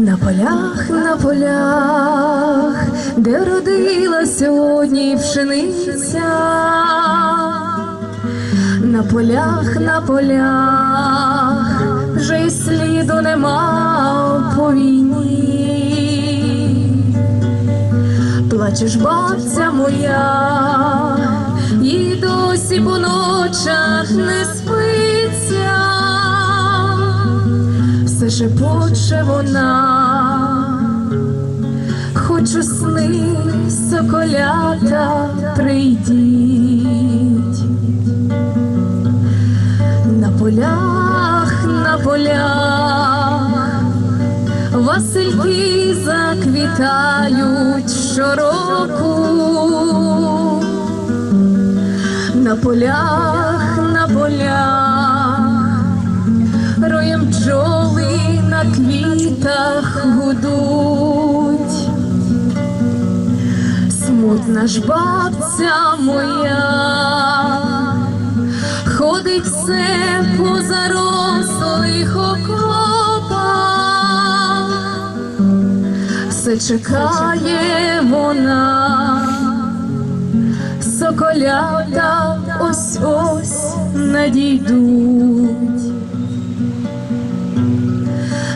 На полях, на полях, де родила сьогодні пшениця, на полях, на полях, вже й сліду нема по війні. Плачеш, бабця моя, їй досі по ночах не спиться, шепоче вона, хочу сни соколята прийдіть. На полях, на полях, Васильки заквітають щороку. На полях, на полях, Ж бабця моя, ходить все по зарослих окопах, все чекає вона, соколята ось ось надійдуть.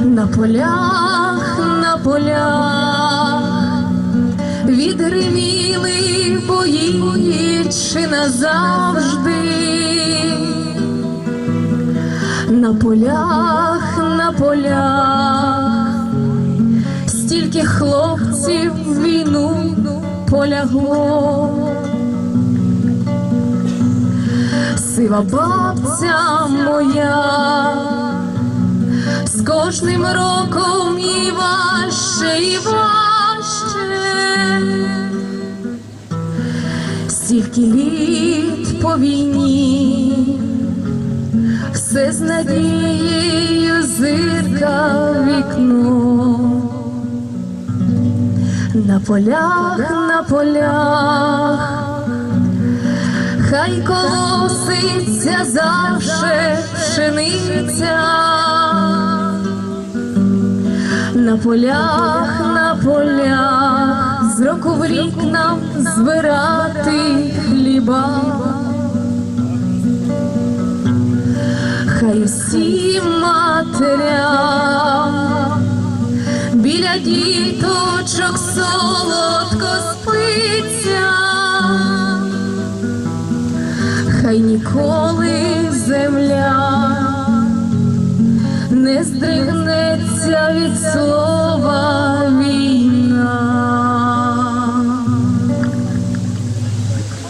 На полях, на полях. Бої чи назавжди. На полях, на полях, стільки хлопців війну полягло. Сива бабця моя, з кожним роком і важче, і важче. Стільки літ по війні, все з надією зирка вікно. На полях, на полях, хай колоситься завше пшениця. На полях, на полях, з року в рік нам збирати хліба. Хай усім матерям біля діточок солодко спиться. Хай ніколи земля не здригнеться від слова